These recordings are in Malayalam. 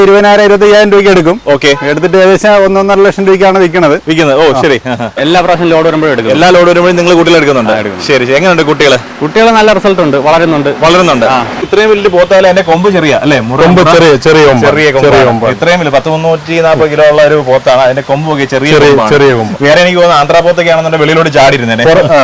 ഇരുപതിനായിരം ഇരുപത്തി അയ്യായിരം രൂപയ്ക്ക് എടുക്കും. ഓക്കെ. എടുത്തിട്ട് ഏകദേശം ഒന്നൊന്നര ലക്ഷം രൂപയ്ക്കാണ് വിൽക്കുന്നത് വിൽക്കുന്നത്. ഓ ശരി. എല്ലാ പ്രാവശ്യം ലോഡ് വരുമ്പോഴും എടുക്കും. എല്ലാ ലോഡ് വരുമ്പോഴും നിങ്ങൾ കുട്ടികൾ എടുക്കുന്നുണ്ട്. ശരി ശരി. എങ്ങനെയുണ്ട് കുട്ടികൾ കുട്ടികൾ നല്ല റിസൾട്ട് ഉണ്ട്. വളരുന്നുണ്ട്. വളരുന്നുണ്ട്. ഇത്രയും വലിയ പോത്തായാലും എന്റെ കൊമ്പ് ചെറിയ അല്ലേ? മുറമ്പ് കൊമ്പ് ചെറിയ ചെറിയ. ചെറിയ കൊമ്പാണ്. ഇത്രയും വലിയ പത്ത് മുന്നൂറ്റി നാൽപ്പത് കിലോ ഉള്ള ഒരു പോത്താണ്. അതിന്റെ കൊമ്പ് ഒക്കെ ചെറിയ ചെറിയ- ചെറിയ കൊമ്പ്. വേറെ എനിക്ക് തോന്നുന്നു ആന്ധ്രാപോത്തൊക്കെ ആണെന്നുണ്ടെങ്കിൽ വെളിയിലോട്ട് ചാടിയിരുന്നേ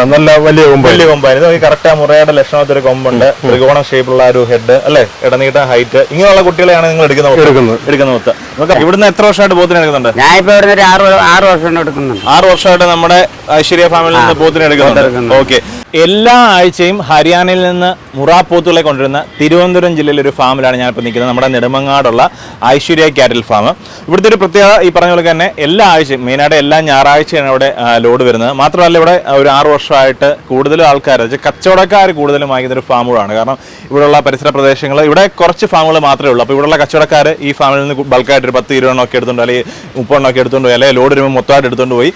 നല്ല വലിയ കൊമ്പ് വലിയ കൊമ്പായിരുന്നു. ഈ കറക്റ്റ് ആ മുറയുടെ ലക്ഷണത്തിൽ ഒരു കൊമ്പുണ്ട്. ത്രികോണ ഷേപ്പുള്ള ഒരു ഹെഡ് അല്ലേ? ഇടനീട്ട ഹൈറ്റ് ഇങ്ങനെയുള്ള കുട്ടികളെയാണ് നിങ്ങൾ എടുക്കുന്നത്. എടുക്കുന്നത്. എടുക്കുന്ന പോത്ത് നമുക്ക് ഇവിടുന്ന് എത്ര വർഷമായിട്ട് പോത്തിനെ എടുക്കുന്നുണ്ട്? ഞാൻ ഇപ്പൊ ഇവിടുന്ന് ഒരു ആറ് ആറ് വർഷം എടുക്കുന്നുണ്ട്. ആറ് വർഷമായിട്ട് നമ്മുടെ ഐശ്വര്യ ഫാമിലിയിൽ നിന്ന് പോത്തിനെ എടുക്കുന്നുണ്ട്. ഓക്കെ. എല്ലാ ആഴ്ചയും ഹരിയാനയിൽ നിന്ന് മുറാപ്പോത്തുകളെ കൊണ്ടുവരുന്ന തിരുവനന്തപുരം ജില്ലയിലെ ഒരു ഫാമിലാണ് ഞാൻ ഇപ്പോൾ നിൽക്കുന്നത്. നമ്മുടെ നെടുമങ്ങാടുള്ള ഐശ്വര്യ കാറ്റൽ ഫാം. ഇവിടുത്തെ ഒരു പ്രത്യേകത ഈ പറഞ്ഞ പോലെ തന്നെ എല്ലാ ആഴ്ചയും മെയിനായിട്ട് എല്ലാ ഞായറാഴ്ചയാണ് ഇവിടെ ലോഡ് വരുന്നത്. മാത്രമല്ല ഇവിടെ ഒരു ആറ് വർഷമായിട്ട് കൂടുതലും ആൾക്കാർ കച്ചവടക്കാർ കൂടുതലും വാങ്ങിക്കുന്ന ഒരു ഫാമുകളാണ് കാരണം ഇവിടെയുള്ള പരിസര പ്രദേശങ്ങൾ ഇവിടെ കുറച്ച് ഫാമുകൾ മാത്രമേ ഉള്ളൂ. അപ്പോൾ ഇവിടെയുള്ള കച്ചവടക്കാർ ഈ ഫാമിൽ നിന്ന് ബൾക്കായിട്ട് ഒരു പത്ത് ഇരുപത് എണ്ണമൊക്കെ എടുത്തുകൊണ്ട് അല്ലെങ്കിൽ മുപ്പതെണ്ണമൊക്കെ എടുത്തുകൊണ്ട് അല്ലെങ്കിൽ ലോഡ് വരുമ്പോൾ മൊത്തമായിട്ട് എടുത്തുകൊണ്ട് പോയി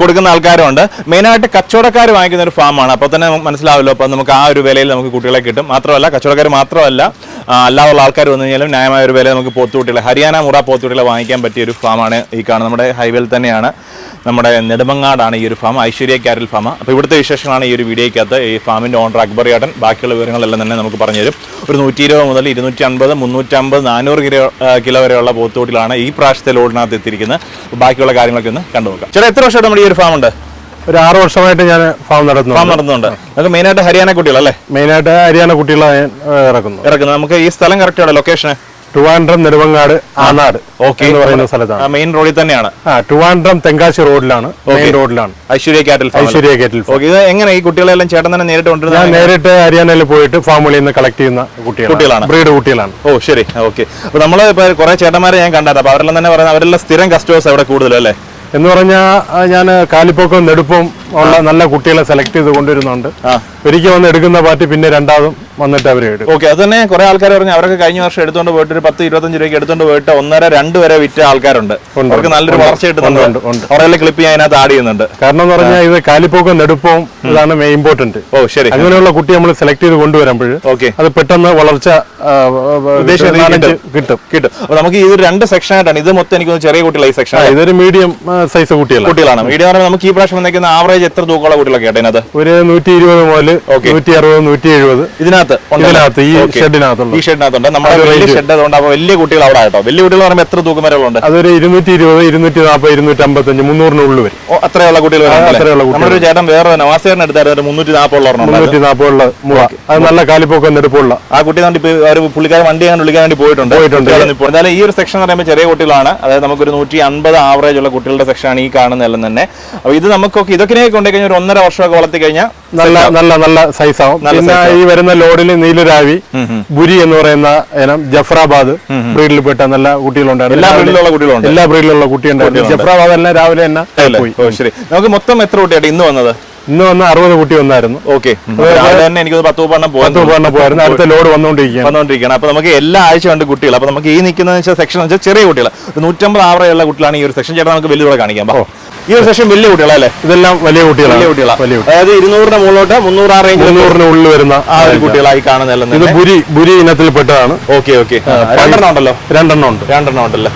കൊടുക്കുന്ന ആൾക്കാരുണ്ട്. മെയിനായിട്ട് കച്ചവടക്കാർ വാങ്ങിക്കുന്ന ഒരു ഫാമാണ്. അപ്പോൾ തന്നെ മനസ്സിലാവല്ലോ. അപ്പോൾ നമുക്ക് ആ ഒരു വിലയിൽ നമുക്ക് കുട്ടികളെ കിട്ടും. മാത്രമല്ല കച്ചവടക്കാർ മാത്രമല്ല അല്ലാതുള്ള ആൾക്കാർ വന്നു കഴിഞ്ഞാലും ന്യായമായ ഒരു വില നമുക്ക് പോത്തുകുട്ടികളെ ഹരിയാന മുറ പോത്തുകുട്ടികളെ വാങ്ങിക്കാൻ പറ്റിയ ഒരു ഫാമാണ് ഈ കാണുന്നത്. നമ്മുടെ ഹൈവേയിൽ തന്നെയാണ് നമ്മുടെ നെടുമങ്ങാടാണ് ഈ ഒരു ഫാം ഐശ്വര്യ ക്യാരൽ ഫാം അപ്പോൾ ഇവിടുത്തെ വിശേഷങ്ങളാണ് ഈ ഒരു വീഡിയോയ്ക്കകത്ത് ഈ ഫാമിന്റെ ഓണർ അക്ബർ ഏട്ടൻ. ബാക്കിയുള്ള വിവരങ്ങളെല്ലാം തന്നെ നമുക്ക് പറഞ്ഞുതരും ഒരു നൂറ്റി ഇരുപത് മുതൽ ഇരുന്നൂറ്റി അൻപത് മുന്നൂറ്റമ്പത് നാനൂറ് കിലോ കിലോ വരെയുള്ള പോത്തുകൂട്ടിലാണ് ഈ പ്രാവശ്യത്തെ ലോഡിനകത്ത് എത്തിയിരിക്കുന്നത്. ബാക്കിയുള്ള കാര്യങ്ങളൊക്കെ ഒന്ന് കണ്ടുനോക്കാം. ചേട്ടാ എത്ര വർഷമായിട്ട് നമ്മുടെ ഈ ഒരു ഫാം ഉണ്ട്? ഒരു ആറ് വർഷമായിട്ട് ഞാൻ ഫാം ഫാം നടന്നുണ്ട് നടത്തുന്നുണ്ട്. നമുക്ക് മെയിനായിട്ട് ഹരിയാന കുട്ടികളല്ലേ? മെയിനായിട്ട് ഹരിയാന കുട്ടികളാണ് ഞാൻ ഇറക്കുന്നു ഇറക്കുന്നത്. നമുക്ക് ഈ സ്ഥലം കറക്റ്റ് ആണ് ലൊക്കേഷൻ ട്രിവാൻഡ്രം നെടുവങ്ങാട് ആനാട് ഓക്കെ എന്ന് പറയുന്ന സ്ഥലത്താണ്. മെയിൻ റോഡിൽ തന്നെയാണ്. ആ ട്രിവാൻഡ്രം തെങ്കാശി റോഡിലാണ്. മെയിൻ റോഡിലാണ് Aishwarya cattle farm Aishwarya cattle okay ഇത് എങ്ങനെ ഈ കുട്ടികളെല്ലാം ചേട്ടൻ തന്നെ നേരിട്ട് ഞാൻ കൊണ്ടുവരുന്നത് നേരിട്ട് ഹരിയാനയിൽ പോയിട്ട് ഫാമുകളിൽ നിന്ന് കളക്ട് ചെയ്യുന്ന കുട്ടികളാണ്. ബ്രീഡ് കുട്ടികളാണ്. ഓ ശരി. ഓക്കെ അപ്പൊ നമ്മൾ ഇപ്പൊ കുറെ ചേട്ടന്മാരെ ഞാൻ കണ്ടായിരുന്നു. അപ്പൊ അവരെല്ലാം തന്നെ പറയുന്നത് അവരെല്ലാം സ്ഥിരം കസ്റ്റമേഴ്സ് അവിടെ കൂടുതലും അല്ലേ? എന്ന് പറഞ്ഞാൽ ഞാൻ കാലിപ്പൊക്കവും നെടുപ്പും ഉള്ള നല്ല കുട്ടികളെ സെലക്ട് ചെയ്ത് കൊണ്ടുവരുന്നുണ്ട്. ഒരിക്കൽ വന്ന് എടുക്കുന്ന പാർട്ടി പിന്നെ രണ്ടാമതും വന്നിട്ട് അവർ എടുക്കും ഓക്കെ അത് തന്നെ കുറെ ആൾക്കാർ പറഞ്ഞു അവരൊക്കെ കഴിഞ്ഞ വർഷം എടുത്തോണ്ട് പോയിട്ട് ഒരു പത്ത് ഇരുപത്തഞ്ച് രൂപയ്ക്ക് എടുത്തോണ്ട് പോയിട്ട് ഒന്നര രണ്ട് വരെ വിറ്റ ആൾക്കാരുണ്ട്. അവർക്ക് നല്ലൊരു വളർച്ച കിട്ടുന്നുണ്ട്. അവരെല്ലാം ക്ലിപ്പ് ഞാൻ അതിനകത്ത് ആഡ് ചെയ്യുന്നുണ്ട്. കാരണം എന്ന് പറഞ്ഞാൽ ഇത് കാലിപ്പോക്കും നെടുപ്പവും ഇതാണ് മെയിൻ ഇമ്പോർട്ടന്റ് ഓ ശരി. അങ്ങനെയുള്ള കുട്ടി നമ്മൾ സെലക്ട് ചെയ്ത് കൊണ്ടുവരുമ്പോൾ ഓക്കെ. അത് പെട്ടെന്ന് വളർച്ച കിട്ടും. കിട്ടും. അപ്പൊ നമുക്ക് ഇത് രണ്ട് സെക്ഷൻ ആയിട്ടാണ്. ഇത് മൊത്തം എനിക്ക് ചെറിയ കുട്ടികളായി സെക്ഷൻ ഇതൊരു മീഡിയം സൈസ് കുട്ടികളാണ്. കുട്ടികളാണ്. മീഡിയം പറയുമ്പോൾ നമുക്ക് ഈ പ്രാവശ്യം വന്നേക്കുന്ന ആവറേജ് എത്ര തൂക്കമുള്ള കുട്ടികളൊക്കെ ആയിട്ട് ഒരു നൂറ്റി ഇരുപത് മുതൽ. നൂറ്റി അറുപത് നൂറ്റി എഴുപത്. ഇതിനകത്ത് ഇതിനകത്ത് ഈ Okay. ഈ ഷെഡിനകത്തുണ്ട്. നമ്മുടെ വലിയ ഷെഡ് അതുകൊണ്ട് അപ്പൊ വലിയ കുട്ടികൾ അവിടെ ആട്ടോ. വലിയ കുട്ടികൾ പറയുമ്പോൾ എത്ര തൂക്കം വരെയുണ്ട് അതൊരു ഇരുന്നൂറ്റി ഇരുപത് ഇരുന്നൂറ്റി നാൽപ്പത് ഇരുന്നൂറ്റി അമ്പത്തഞ്ച് മുന്നൂറിനുള്ളിൽ വരും അത്രയുള്ള കുട്ടികൾ അത്രയുള്ള ഒരു ചേട്ടൻ വേറെ നവാസേറിന് എടുത്തായിരുന്നു ഒരു മുന്നൂറ്റി നാൽപ്പത് ഉള്ള മുന്നൂറ്റി നാൽപ്പതുള്ള മുള അത് നല്ല കാലിപ്പൊക്കെ എടുപ്പുള്ള ആ കുട്ടി കണ്ടി ഒരു പുള്ളിക്കാരൻ വണ്ടി അങ്ങനെ വിളിക്കാൻ വേണ്ടി പോയിട്ടുണ്ട്. പോയിട്ടുണ്ട്. എന്തായാലും ഈ ഒരു സെക്ഷൻ എന്ന് പറയുമ്പോൾ ചെറിയ കുട്ടികളാണ്. അതായത് നമുക്കൊരു നൂറ്റി അൻപത് ആവറേജ് ഉള്ള കുട്ടികളുടെ സെക്ഷനാണ് ഈ കാണുന്നതെല്ലാം തന്നെ. അപ്പോൾ ഇത് നമുക്കൊക്കെ ഇതൊക്കെ കൊണ്ടുപോയി കഴിഞ്ഞാൽ ഒരു ഒന്നര വർഷമൊക്കെ വളർത്തി കഴിഞ്ഞാൽ നല്ല നല്ല നല്ല സൈസ് ആവും. പിന്നെ ഈ വരുന്ന ലോഡിൽ നീലരാവി ബുരി എന്ന് പറയുന്ന ഇനം ജഫ്രാബാദ് ബ്രീഡിൽപ്പെട്ട നല്ല കുട്ടികളുണ്ടായിരുന്നു. എല്ലാ ബ്രീഡിലുള്ള കുട്ടികളുണ്ട്. എല്ലാ ബ്രീഡിലുള്ള കുട്ടിയുണ്ടായിരുന്നു. കുട്ടികളുണ്ട്. ജഫ്രാബാദ് എല്ലാം രാവിലെ തന്നെ? പോയി ശരി. നമുക്ക് മൊത്തം എത്ര കുട്ടിയായിട്ട് ഇന്ന് വന്നത്? ഇന്ന് വന്ന അറുപത് കുട്ടി വന്നായിരുന്നു. ഓക്കെ. എനിക്ക് പത്ത് മുപ്പെണ്ണം പത്ത് പണ്ണം പോയിരുന്നു അടുത്ത ലോഡ് വന്നുകൊണ്ടിരിക്കുകയാണ്. വന്നുകൊണ്ടിരിക്കുകയാണ്. അപ്പൊ നമുക്ക് എല്ലാ ആഴ്ച ഉണ്ട് കുട്ടികൾ. അപ്പൊ നമുക്ക് ഈ നിൽക്കുന്ന സെക്ഷൻ വെച്ചാൽ ചെറിയ കുട്ടികൾ. നൂറ്റമ്പത് ആവറേജ് ഉള്ള കുട്ടികളാണ് ഈ ഒരു സെക്ഷൻ ചേട്ടാ നമുക്ക് വലിയ കാണിക്കാം. ഈ ഒരു സെക്ഷൻ വലിയ കുട്ടികളല്ലേ? ഇതെല്ലാം വലിയ കുട്ടികളാണ്. കുട്ടികളാണ് വലിയ അതായത് ഇരുന്നൂറിന്റെ മുകളിലോട്ട് മുന്നൂറ് ആ റേഞ്ച് മുന്നൂറിന് ഉള്ളിൽ വരുന്ന ആ ഒരു കുട്ടികളായി കാണുന്ന ഇത് ബുരി ബുരി ഇനത്തിൽപ്പെട്ടതാണ്. Okay okay. രണ്ടെണ്ണം ഉണ്ടല്ലോ? രണ്ടെണ്ണം ഉണ്ട്. രണ്ടെണ്ണം ഉണ്ടല്ലോ?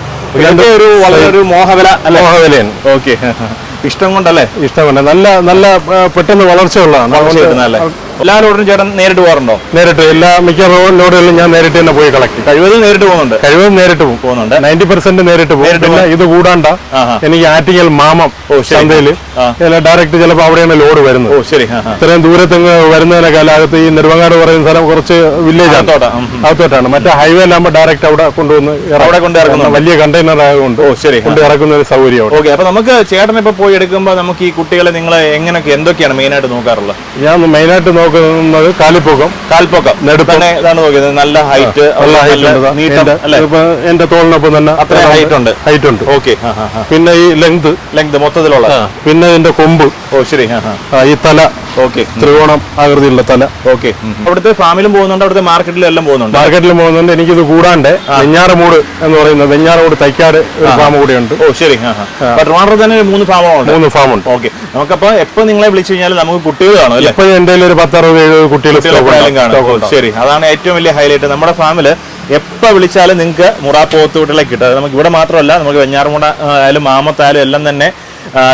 ഒരു വളരെ ഒരു മോഹവില അല്ലെ? മോഹവിലയാണ്. ഓക്കെ. ഇഷ്ടം കൊണ്ടല്ലേ? ഇഷ്ടം കൊണ്ട് നല്ല നല്ല പെട്ടെന്ന് വളർച്ച കിട്ടുന്നതല്ലേ? എല്ലാ ലോഡിനും ചേട്ടൻ നേരിട്ട് പോകാറുണ്ടോ? നേരിട്ട് എല്ലാ മിക്ക ലോഡുകളിലും ഞാൻ നേരിട്ട് തന്നെ പോയി കളക്ട് കഴിവതും നേരിട്ട് പോകുന്നുണ്ട്? കഴിവതും നേരിട്ട് പോകും. പോകുന്നുണ്ട്. നയന്റി പെർസെന്റ് നേരിട്ട് പോകും. ഇത് കൂടാണ്ട. എനിക്ക് ആറ്റിങ്ങൽ മാമം ആ. ഡയറക്റ്റ് ചിലപ്പോൾ അവിടെയാണ് ലോഡ് വരുന്നത്. ഓ ശരി. ഇത്രയും ദൂരത്തു വരുന്നതിനൊക്കെ അകത്ത് ഈ നെടുവങ്ങാട് പറയുന്ന സ്ഥലം കുറച്ച് വില്ലേജ്. അകത്തോട്ടാണ്. മറ്റേ ഹൈവേ ആകുമ്പോൾ ഡയറക്റ്റ് അവിടെ കൊണ്ടുവന്ന്. അവിടെ കൊണ്ട്. വലിയ കണ്ടെയ്നർ ആയതുകൊണ്ട് ഓ ശരി. കൊണ്ട് ഇറക്കുന്ന ഒരു സൗകര്യം ഓക്കെ അപ്പൊ നമുക്ക് ചേട്ടൻ ഇപ്പൊ പോയി എടുക്കുമ്പോൾ നമുക്ക് ഈ കുട്ടികളെ നിങ്ങൾ എങ്ങനെയൊക്കെ എന്തൊക്കെയാണ് മെയിനായിട്ട് നോക്കാറുള്ളത്? ഞാൻ മെയിനായിട്ട് നോക്കുന്നത് കാലിപ്പൊക്കം കാൽപ്പൊക്കം നെടുപ്പം. ഇതാണ് നോക്കിയത്. നല്ല ഹൈറ്റ് ഉള്ള ഹൈറ്റ് എന്റെ- തോളിനൊപ്പം തന്നെ അത്ര ഹൈറ്റ് ഉണ്ട്. ഹൈറ്റ് ഉണ്ട് ഓക്കെ പിന്നെ ഈ ലെങ്ത്. ലെങ്ത് മൊത്തത്തിലുള്ള. പിന്നെ ഇതിന്റെ കൊമ്പ്. ഓ ശരി. ഈ തല. ഓക്കെ. ത്രികോണം ആകൃതിയുള്ള തല. ഓക്കെ. അവിടുത്തെ ഫാമിലും പോകുന്നുണ്ട് അവിടുത്തെ മാർക്കറ്റിലും എല്ലാം പോകുന്നുണ്ട് മാർക്കറ്റിലും പോകുന്നുണ്ട്. എനിക്കിത് കൂടാണ്ട് വെഞ്ഞാറമൂട് എന്ന് പറയുന്നത് വെഞ്ഞാറമൂട് തൈക്കാട് ഒരു ഫാം കൂടിയുണ്ട്. ഓ ശരി. ട്രിവാൻഡ്രം തന്നെ മൂന്ന് ഫാമുണ്ട് മൂന്ന് ഫാമുണ്ട്. ഓക്കെ. നമുക്കപ്പോ എപ്പോ നിങ്ങളെ വിളിച്ചു കഴിഞ്ഞാൽ നമുക്ക് കുട്ടികൾ കാണും എപ്പോഴും എന്തെങ്കിലും ഒരു എന്റെ പത്തറുപത് എഴുപത് കുട്ടികൾ. ശരി. അതാണ് ഏറ്റവും വലിയ ഹൈലൈറ്റ് നമ്മുടെ ഫാമിൽ എപ്പോൾ വിളിച്ചാലും നിങ്ങൾക്ക് മുറ പോത്തുകൂട്ടിലെ കിട്ടും. നമുക്ക് ഇവിടെ മാത്രമല്ല നമുക്ക് വെഞ്ഞാറമുട ആയാലും മാമത്തായാലും എല്ലാം തന്നെ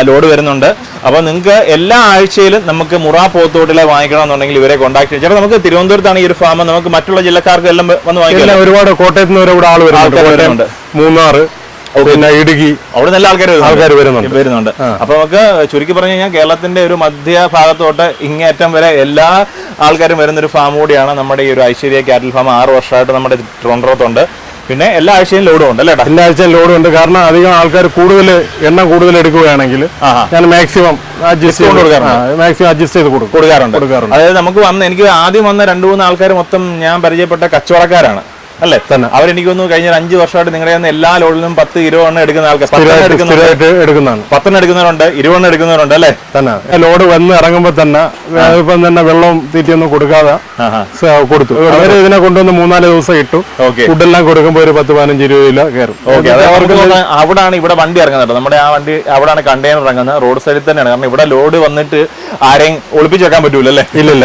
ലോഡ് വരുന്നുണ്ട്. അപ്പോൾ നിങ്ങൾക്ക് എല്ലാ ആഴ്ചയിലും നമുക്ക് മുറ വാങ്ങിക്കണം വാങ്ങിക്കണമെന്നുണ്ടെങ്കിൽ ഇവരെ കോൺടാക്ട് ചെയ്യാം നമുക്ക് തിരുവനന്തപുരത്താണ് ഈ ഒരു ഫാം നമുക്ക് മറ്റുള്ള ജില്ലക്കാർക്ക് എല്ലാം വന്ന് വാങ്ങിക്കാം ഒരുപാട് കോട്ടയത്ത് നിന്ന് ഒരുപാട് ആൾ വരുന്നുണ്ട്. മൂന്നാറ് പിന്നെ ഇടുക്കി. അവിടെ നല്ല ആൾക്കാർ ആൾക്കാർ വരുന്നുണ്ട്. വരുന്നുണ്ട്. അപ്പൊ നമുക്ക് ചുരുക്കി പറഞ്ഞു കഴിഞ്ഞാൽ കേരളത്തിന്റെ ഒരു മധ്യ ഭാഗത്തോട്ട് ഇങ്ങേറ്റം വരെ എല്ലാ ആൾക്കാരും വരുന്ന ഒരു ഫാം കൂടിയാണ് നമ്മുടെ ഈ ഒരു ഐശ്വര്യ കാറ്റിൽ ഫാം ആറ് വർഷമായിട്ട് നമ്മുടെ ട്രോണ്ടറത്തുണ്ട് പിന്നെ എല്ലാ ആഴ്ചയും ലോഡും ഉണ്ട് അല്ലേ എല്ലാ ആഴ്ചയും ലോഡും ഉണ്ട്. കാരണം അധികം ആൾക്കാർ കൂടുതൽ എണ്ണം കൂടുതൽ എടുക്കുകയാണെങ്കിൽ ഞാൻ മാക്സിമം അഡ്ജസ്റ്റ് കൊടുക്കാറുണ്ട്. മാക്സിമം അഡ്ജസ്റ്റ് ചെയ്ത് കൊടുക്കും. കൊടുക്കാറുണ്ട്. കൊടുക്കാറുണ്ട്. അതായത് നമുക്ക് വന്ന് എനിക്ക് ആദ്യം വന്ന രണ്ടു മൂന്ന് ആൾക്കാർ മൊത്തം ഞാൻ പരിചയപ്പെട്ട കച്ചവടക്കാരാണ്. അല്ലേ? തന്നെ. അവരെനിക്ക് തോന്നുന്നു കഴിഞ്ഞ അഞ്ച് വർഷമായിട്ട് നിങ്ങളുടെ എല്ലാ ലോഡിലും പത്ത് ഇരുപത് എണ്ണം എടുക്കുന്ന ആൾക്കാർ എടുക്കുന്നതാണ്. പത്തെണ്ണം എടുക്കുന്നവരുണ്ട് ഇരുപതെണ്ണം എടുക്കുന്നവരുണ്ട് അല്ലേ? തന്നെ. ലോഡ് വന്ന് ഇറങ്ങുമ്പോൾ തന്നെ ഇപ്പം തന്നെ വെള്ളവും തീറ്റയൊന്നും കൊടുക്കാതെ കൊടുത്തു. അവർ ഇതിനെ കൊണ്ടുവന്ന് മൂന്നാൽ ദിവസം ഇട്ടു. ഓക്കെ. ഫുഡെല്ലാം കൊടുക്കുമ്പോൾ ഒരു പത്ത് പതിനഞ്ച് ഇരുപത് കിലോ കയറും. അവിടാണ് ഇവിടെ വണ്ടി ഇറങ്ങുന്നത് നമ്മുടെ ആ വണ്ടി അവിടാണ് കണ്ടെയ്നർ ഇറങ്ങുന്നത്. റോഡ് സൈഡിൽ തന്നെയാണ്. കാരണം ഇവിടെ ലോഡ് വന്നിട്ട് ആരെയും ഒളിപ്പിച്ച് വെക്കാൻ പറ്റൂല അല്ലേ ഇല്ലില്ല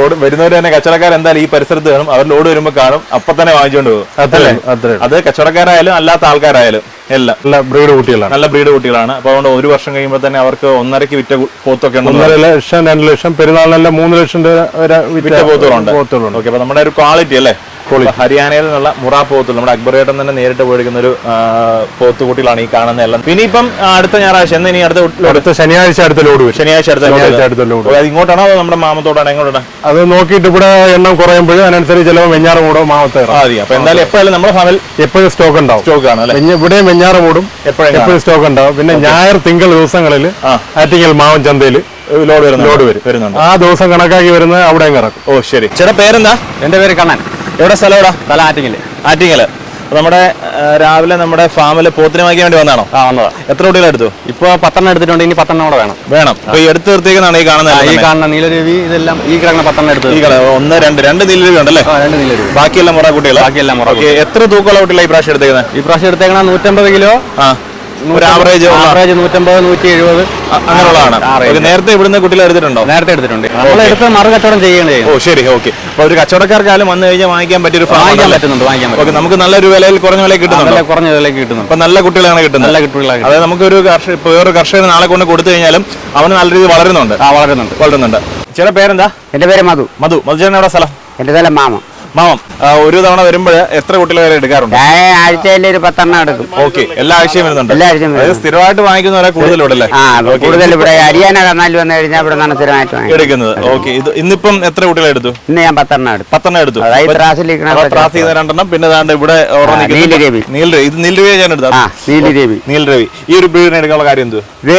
റോഡ് വരുന്നവർ തന്നെ കച്ചവടക്കാർ എന്തായാലും ഈ പരിസരത്ത് കാണും. അവർ ലോഡ് വരുമ്പോൾ കാണും. അപ്പൊ തന്നെ വാങ്ങിച്ചുകൊണ്ട് പോകും അത് കച്ചവടക്കാരായാലും അല്ലാത്ത ആൾക്കാരായാലും എല്ലാം നല്ല ബ്രീഡ് കുട്ടികളാണ്. നല്ല ബ്രീഡ് കുട്ടികളാണ്. അപ്പൊ അതുകൊണ്ട് ഒരു വർഷം കഴിയുമ്പോൾ തന്നെ അവർക്ക് ഒന്നരക്ക് വിറ്റ പോത്തൊക്കെ ഒന്നര ലക്ഷം രണ്ട് ലക്ഷം പെരുന്നാളിനെല്ലാം മൂന്ന് ലക്ഷം രൂപ വരെ വിറ്റ പോത്തുകളുണ്ട്. പോത്തുകളുണ്ട്. ഓക്കെ അപ്പൊ നമ്മുടെ ഒരു ക്വാളിറ്റി അല്ലേ? ഹരിയാനയിൽ നിന്നുള്ള മുറാ പോത്തുകൾ നമ്മുടെ അക്ബറേട്ടൻ തന്നെ നേരിട്ട് പോയിരിക്കുന്ന ഒരു പോത്തുകുട്ടികളാണ് ഈ കാണുന്ന എല്ലാം. പിന്നെ ഇപ്പം അടുത്ത ഞായറാഴ്ച എന്ന് ഇനി അടുത്ത അടുത്ത ശനിയാഴ്ച അടുത്ത ലോഡ് ശനിയാഴ്ച അടുത്ത അടുത്ത ലോഡ് അത് ഇങ്ങോട്ടാണോ അതോ നമ്മുടെ മാമത്തോടാണോ? എങ്ങോട്ടാണ് അത് നോക്കിയിട്ട് ഇവിടെ എണ്ണം കുറയുമ്പോൾ അതിനനുസരിച്ച് ചിലപ്പോൾ വെഞ്ഞാറ് മൂടോ മതി അപ്പൊ എന്തായാലും എപ്പോഴും നമ്മുടെ ഫാമിൽ എപ്പോഴും സ്റ്റോക്ക് ഉണ്ടാവും. സ്റ്റോക്ക് ആണ് ഇവിടെയും വെഞ്ഞാറ് മൂടും. എപ്പോഴും എപ്പോഴും സ്റ്റോക്ക് ഉണ്ടാവും. പിന്നെ ഞായർ തിങ്കൾ ദിവസങ്ങളിൽ ആ. ആറ്റിങ്ങൽ മാവൻ ചന്തയിൽ ലോഡ് വരുന്നുണ്ട്? ലോഡ് വരും. വരുന്നുണ്ട്? ആ ദിവസം കണക്കാക്കി വരുന്നത് അവിടെ ഇറക്കും ഓ ശരി. ചേട്ടാ പേരെന്താ? എന്റെ പേര് കണ്ണൻ. എവിടെ സ്ഥലം എവിടെ? സ്ഥലം ആറ്റിങ്ങൽ ആറ്റിങ്ങൽ. അപ്പൊ നമ്മുടെ രാവിലെ നമ്മുടെ ഫാമിൽ പോത്തിനെ വാങ്ങിക്കാൻ വേണ്ടി വന്നാണോ? ആ വന്നതാ. എത്ര കുട്ടികൾ എടുത്തു? ഇപ്പൊ പത്തെണ്ണം എടുത്തിട്ടുണ്ട് ഇനി പത്തെണ്ണം കൂടെ വേണം. വേണം. അപ്പൊ ഈ എടുത്ത് തീർത്തേക്കുന്നതാണ് ഈ കാണുന്നത് ഈ കാണുന്ന നീലരവി ഇതെല്ലാം ഈ കിടക്കുന്ന പത്തെണ്ണം എടുത്തു ഈ കള ഒന്ന് രണ്ട് രണ്ട് നീലരൂപ ഉണ്ടല്ലേ? രണ്ട് നീലരവി. ബാക്കിയെല്ലാം മുറ കുട്ടികൾ ബാക്കിയെല്ലാം മുറ എത്ര തൂക്കമുള്ള കുട്ടികളാണ് ഈ പ്രാവശ്യം എടുത്തേക്കുന്നത് ഈ പ്രാവശ്യം എടുത്തേക്കണ നൂറ്റമ്പത് കിലോ. ആ. ആവറേജ് ആവറേജ് നൂറ്റമ്പത് നൂറ്റി എഴുപത് അങ്ങനെയുള്ളതാണ്. നേരത്തെ ഇവിടുന്ന് കുട്ടികൾ എടുത്തിട്ടുണ്ടോ? നേരത്തെ എടുത്തിട്ടുണ്ട്. നമ്മൾ എടുത്ത് മറു കച്ചവടം ചെയ്യേണ്ടി ഓ ശരി ഓക്കെ. അപ്പൊ ഒരു കച്ചവടക്കാർക്കാലും വന്നു കഴിഞ്ഞാൽ വാങ്ങിക്കാൻ പറ്റിയൊരു വാങ്ങിക്കാൻ പറ്റുന്നുണ്ട് വാങ്ങിക്കാൻ ഓക്കെ പറ്റും നമുക്ക് നല്ലൊരു വിലയിൽ കുറഞ്ഞ വിലയിൽ കിട്ടുന്നുണ്ട്? കുറഞ്ഞ വിലയ്ക്ക് കിട്ടുന്നുണ്ട്. അപ്പൊ നല്ല കുട്ടികളാണ് കിട്ടുന്നത്. നല്ല കുട്ടികളാണ് അതായത് നമുക്കൊരു കർഷക ഇപ്പൊ വേറൊരു കർഷകന് നാളെ കൊണ്ട് കൊടുത്തു കഴിഞ്ഞാലും അവന് നല്ല രീതിയിൽ വളരുന്നുണ്ട്. ആ വളരുന്നുണ്ട്. വളരുന്നുണ്ട്. ചേട്ടാ പേരെന്താ? എന്റെ പേര് മധു. മധു. മധുചേട്ടൻ എവിടെ സ്ഥലം? എന്റെ സ്ഥലം മാമ. മാമം ഒരു തവണ വരുമ്പോൾ എത്ര കുട്ടികൾ വരെ എടുക്കാറുണ്ട്? ആഴ്ചയിൽ ഒരു പത്തെണ്ണം എടുക്കും. ഓക്കെ എല്ലാ ആഴ്ചയും വരുന്നുണ്ട്. എല്ലാ ആഴ്ചയും. സ്ഥിരമായിട്ട് വാങ്ങിക്കുന്നവരെ കൂടുതലുണ്ടല്ലേ. കൂടുതൽ ഇവിടെ ഹരിയാന കർണാലിൽ വന്നു കഴിഞ്ഞാൽ ഇവിടെ നിന്നാണ് സ്ഥിരമായിട്ട് എടുക്കുന്നത്. ഓക്കെ ഇത് ഇന്നിപ്പം എത്ര കുട്ടികൾ എടുത്തു? ഇന്ന് ഞാൻ പത്തെണ്ണം എടുത്തു. പത്തെണ്ണം എടുത്തു. ത്രാസ് ചെയ്ത രണ്ടെണ്ണം പിന്നെ ദാണ്ട് ഇവിടെ നീലരവി. നീലരവി. ഇത് നീലരവി ഞാൻ എടുത്തത്? ആ നീലിദേവി നീലരവി. ഈ ഒരു ബ്രീഡിനെ എടുക്കാനുള്ള കാര്യം എന്ത് ഇത്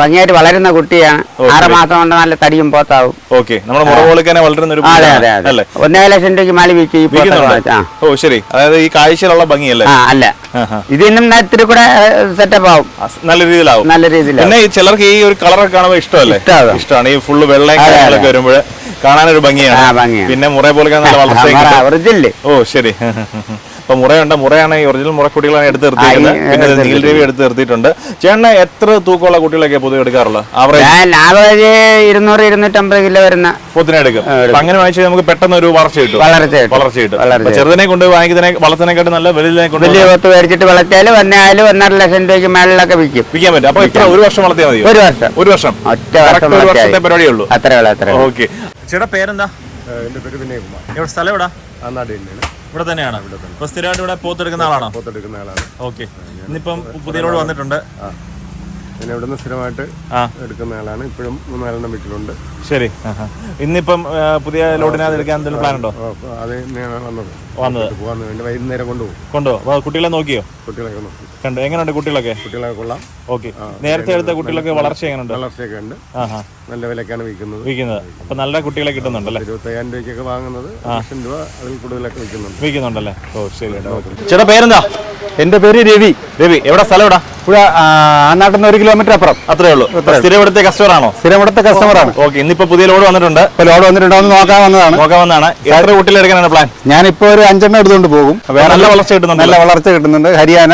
ഭംഗിയായിട്ട് വളരുന്ന കുട്ടിയാണ് ആറ് മാസം കൊണ്ട് നല്ല തടിയും പോത്താവും. ഓക്കെ നമ്മുടെ മുറകോളിക്കനെ വളരുന്ന ഒരു അതെ അതെ അതെ. ഒന്നര ലക്ഷം രൂപയ്ക്ക് മാലി വിൽക്കും ഓ ശരി. അതായത് ഈ കാഴ്ചയിലുള്ള ഭംഗിയല്ലേ? അല്ല. ഇതിനും ഇത്തിരി കൂടെ സെറ്റപ്പ് ആവും. നല്ല രീതിയിലാവും. നല്ല രീതിയിൽ പിന്നെ ചിലർക്ക് ഈ ഒരു കളറൊക്കെ കാണുമ്പോൾ ഇഷ്ടമല്ലേ? ഇഷ്ടമാണ്. ഈ ഫുള്ള് വെള്ളയും കാര്യങ്ങളൊക്കെ. വരുമ്പോൾ കാണാനൊരു ഭംഗിയാണ്. പിന്നെ മുറ പോലെ ഓ ശരി. അപ്പൊ മുറയുണ്ട്. മുറയാണ് ഈ ഒറിജിനൽ മുറ കുട്ടികളാണ് എടുത്ത് നിർത്തിയിരിക്കുന്നത്. നീൽ രവി പിന്നെ എടുത്ത് നീലരവി എടുത്ത് നിർത്തിയിട്ടുണ്ട്. ചേട്ടന് എത്ര തൂക്കമുള്ള കുട്ടികളൊക്കെ പൊതുവെ എടുക്കാറുള്ളത്? ആവറേജ് ഞാൻ ആവറേജ് ഇരുന്നൂറ് ഇരുന്നൂറ്റമ്പത് കിലോ വരുന്ന പൊത്തിനെ എടുക്കും. അപ്പൊ അങ്ങനെ വാങ്ങിച്ചാൽ നമുക്ക് പെട്ടെന്ന് ഒരു വളർച്ച കിട്ടും. വളർച്ച കിട്ടും. വളർച്ച കിട്ടും. ചെറുതിനെ കൊണ്ട് വാങ്ങിക്കുന്നതിനെ വളർത്തനെക്കാട്ടും നല്ല വലിയ കൊണ്ട് വലിയ പത്ത് മേടിച്ചിട്ട് വളർത്തിയാലും ഒന്നായാലും ഒന്നര ലക്ഷം രൂപയ്ക്ക് മേളിലൊക്കെ വിൽക്കും. വിൽക്കാൻ പറ്റും. അപ്പൊ ഇത്ര ഒരു വർഷം വളർത്തിയാൽ മതി ഒരു വർഷം. ഒരു വർഷം. ഒറ്റ വർഷം ഒരു വർഷത്തെ പരിപാടിയേ ഉള്ളൂ. അത്രേ ഉള്ളൂ അത്രേ ഉള്ളൂ. ഓക്കെ ചേട്ടാ പേരെന്താ? എന്റെ പേര് വിനയകുമാർ. എവിടെ സ്ഥലം എവിടാ? ആ നാട് തന്നെയാണ് ഇവിടെ തന്നെയാണ്. ഇപ്പൊ സ്ഥിരമായിട്ട് ഇവിടെ പോത്തെടുക്കുന്ന ആളാണോ? പോത്തെടുക്കുന്ന ആളാണ്. ഓക്കെ ഇന്നിപ്പം പുതിയലോട് വന്നിട്ടുണ്ട്. ഞാൻ ഇവിടുന്ന് സ്ഥിരമായിട്ട് ആ. എടുക്കുന്ന ആളാണ്. ഇപ്പോഴും മൂന്നാലെണ്ണം വീട്ടിലുണ്ട് ശരി. ആഹാ. ഇന്നിപ്പം ആ, പുതിയ ലോഡിനകത്ത് എടുക്കാൻ എന്തെങ്കിലും പ്ലാൻ ഉണ്ടോ അത് തന്നെയാണ് വന്നത്. വന്നത്. പോകാൻ വേണ്ടി വൈകുന്നേരം കൊണ്ടുപോകും. കൊണ്ടുപോ അപ്പൊ കുട്ടികളെ നോക്കിയോ? കുട്ടികളൊക്കെ നോക്കി. കണ്ടു? എങ്ങനെയുണ്ട് കുട്ടികളൊക്കെ? കുട്ടികളെ കൊള്ളാം. ഓക്കെ. നേരത്തെ എടുത്ത കുട്ടികളൊക്കെ വളർച്ച എങ്ങനെയുണ്ട്? വളർച്ചയൊക്കെ ഉണ്ട്. ആഹാ. നല്ല വിലക്കാണ് വിൽക്കുന്നത്. വിൽക്കുന്നത്. അപ്പൊ നല്ല കുട്ടികളെ കിട്ടുന്നുണ്ടല്ലേ? ഇരുപത്തയ്യായിരം രൂപയ്ക്കൊക്കെ വാങ്ങുന്നത് ലക്ഷം രൂപ അതിൽ കൂടുതലൊക്കെ വിൽക്കുന്നുണ്ട്. വിൽക്കുന്നുണ്ടല്ലേ? ഓ ശരി. ചേട്ടാ പേരെന്താ? എന്റെ പേര് രവി രവി എവിടെ സ്ഥലം എവിടാ പുഴ ആ നാട്ടിൽ നിന്ന് ഒരു കിലോമീറ്റർ അപ്പുറം അത്രേ ഉള്ളൂ സ്ഥിരം ഇവിടുത്തെ കസ്റ്റമർ ആണോ സ്ഥിരം ഇവിടുത്തെ കസ്റ്റമറാണ് ഓക്കെ ഇന്നിപ്പോ പുതിയ ലോഡ് വന്നിട്ടുണ്ട് ഇപ്പൊ ലോഡ് വന്നിട്ടുണ്ടോ എന്ന് നോക്കാൻ വന്നതാണ് നോക്കാവുന്നതാണ് എത്ര കുട്ടികൾ എടുക്കാനാണ് പ്ലാൻ ഞാനിപ്പോ ഒരു അഞ്ചെണ്ണം എടുത്തുകൊണ്ട് പോകും നല്ല വളർച്ച കിട്ടുന്നുണ്ട് നല്ല വളർച്ച കിട്ടുന്നുണ്ട് ഹരിയാന.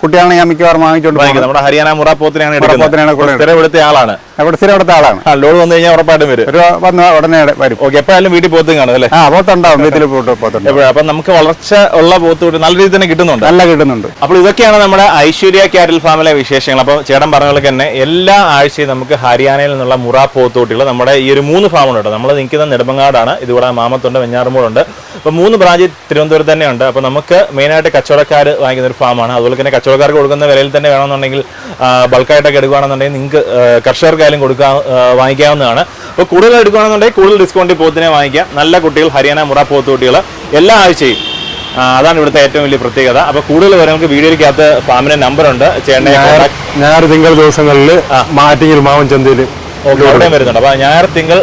കുട്ടികളാണ് ഞാൻ മിക്കവാറും വാങ്ങിച്ചോണ്ട് നമ്മുടെ ഹരിയാന മുറാപ്പോത്തിനാണ് പോത്തിനാണ് സ്ഥിരം ഇവിടുത്തെ ആളാണ് അവിടെ സ്ഥിരം ഇവിടുത്തെ ആളാണ് ലോഡ് വന്നു കഴിഞ്ഞാൽ ഉറപ്പായിട്ടും വരും ഒരു വന്ന് ഉടനെ വരും ഓക്കെ എപ്പോഴായാലും വീട്ടിൽ പോത്തും കാണും അല്ലേ ആ പോത്തുണ്ടാവും വീട്ടിൽ പോത്ത് പോത്തുണ്ട് എപ്പോഴും അപ്പൊ നമുക്ക് വളർച്ച ഉള്ള പോത്തുകൂടി നല്ല രീതിയിൽ തന്നെ കിട്ടുന്നുണ്ട് നല്ല കിട്ടുന്നുണ്ട് അപ്പോൾ ഇതൊക്കെയാണ് നമ്മുടെ ഐശ്വര്യ ക്യാറ്റിൽ ഫാമിലെ വിശേഷങ്ങൾ. അപ്പോൾ ചേട്ടൻ പറഞ്ഞ പോലെ തന്നെ എല്ലാ ആഴ്ചയും നമുക്ക് ഹരിയാനയിൽ നിന്നുള്ള മുറ പോത്തോട്ടികൾ നമ്മുടെ ഈ ഒരു മൂന്ന് ഫാമുണ്ട് കേട്ടോ. നമ്മൾ നിൽക്കുന്ന നെടുമ്പങ്ങാടാണ് ഇതുകൂടെ മാമത്തുണ്ട് വെഞ്ഞാറമൂടുണ്ട്. അപ്പോൾ മൂന്ന് ബ്രാഞ്ച് തിരുവനന്തപുരത്ത് തന്നെയുണ്ട്. അപ്പോൾ നമുക്ക് മെയിനായിട്ട് കച്ചവടക്കാർ വാങ്ങിക്കുന്ന ഒരു ഫാമാണ് അതുപോലെ തന്നെ കച്ചവടക്കാർക്ക് കൊടുക്കുന്ന വിലയിൽ തന്നെ വേണമെന്നുണ്ടെങ്കിൽ ബൾക്കായിട്ടൊക്കെ എടുക്കുകയാണെന്നുണ്ടെങ്കിൽ നിങ്ങൾക്ക് കർഷകർക്കായാലും കൊടുക്കാൻ വാങ്ങിക്കാവുന്നതാണ്. അപ്പോൾ കൂടുതൽ എടുക്കുകയാണെന്നുണ്ടെങ്കിൽ കൂടുതൽ ഡിസ്കൗണ്ടിൽ പോത്തിനെ വാങ്ങിക്കാം. നല്ല കുട്ടികൾ ഹരിയാന മുറ പോത്തുകുട്ടികൾ എല്ലാ ആഴ്ചയും അതാണ് ഇവിടുത്തെ ഏറ്റവും വലിയ പ്രത്യേകത. അപ്പൊ കൂടുതൽ വിവരങ്ങൾക്ക് വീഡിയോയ്ക്കകത്ത് ഫാമിന്റെ നമ്പർ ഉണ്ട് ചേട്ടനെ ഞായർ ഞായർ തിങ്കൾ ദിവസങ്ങളിൽ മാറ്റിങ്ങിൽ മാവൻ ചന്തയിൽ ലോഡ് വരുന്നുണ്ട്. അപ്പൊ ഞായർ തിങ്കൾ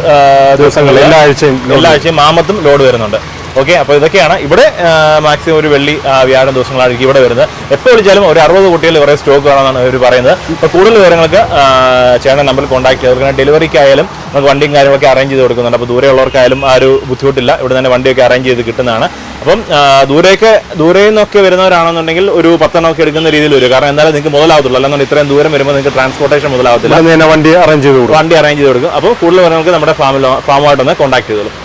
ദിവസങ്ങളിൽ എല്ലാ ആഴ്ചയും എല്ലാ ആഴ്ചയും മാമത്തും ലോഡ് വരുന്നുണ്ട്. ഓക്കെ അപ്പോൾ ഇതൊക്കെയാണ്. ഇവിടെ മാക്സിമം ഒരു വെള്ളി വ്യാഴം ദിവസങ്ങളായിരിക്കും ഇവിടെ വരുന്നത്. എപ്പോൾ വിളിച്ചാലും ഒരു അറുപത് കുട്ടികൾ കുറേ സ്റ്റോക്ക് വേണമെന്നാണ് അവർ പറയുന്നത്. അപ്പോൾ കൂടുതൽ വിവരങ്ങൾക്ക് ചേട്ടൻ നമ്പറിൽ കോൺടാക്ട് ചെയ്ത് അതുപോലെ ഡെലിവറിക്കായാലും നമുക്ക് വണ്ടിയും കാര്യങ്ങളൊക്കെ അറേഞ്ച് ചെയ്ത് കൊടുക്കുന്നുണ്ട്. അപ്പോൾ ദൂരെയുള്ളവർക്കായാലും ആ ഒരു ബുദ്ധിമുട്ടില്ല. ഇവിടെ തന്നെ വണ്ടിയൊക്കെ അറേഞ്ച് ചെയ്ത് കിട്ടുന്നതാണ്. അപ്പം ദൂരേക്ക് ദൂരെ നിന്നൊക്കെ വരുന്നവരാണെന്നുണ്ടെങ്കിൽ ഒരു പത്തെണ്ണമൊക്കെ എടുക്കുന്ന രീതിയിൽ വരും. കാരണം എന്നാലും നിങ്ങൾക്ക് മുതലാവത്തുള്ളൂ. അല്ലെങ്കിൽ ഇത്രയും ദൂരം വരുമ്പോൾ നിങ്ങൾക്ക് ട്രാൻസ്പോർട്ടേഷൻ മുതലാവത്തില്ല. വണ്ടി അറേഞ്ച് ചെയ്ത് കൊടുക്കും. വണ്ടി അറേഞ്ച് ചെയ്ത് കൊടുക്കും. അപ്പോൾ കൂടുതൽ വരുന്നവർക്ക് നമ്മുടെ ഫാമിലോ ഫാമുമായിട്ടൊന്ന് കോൺടാക്ട് ചെയ്തോളൂ.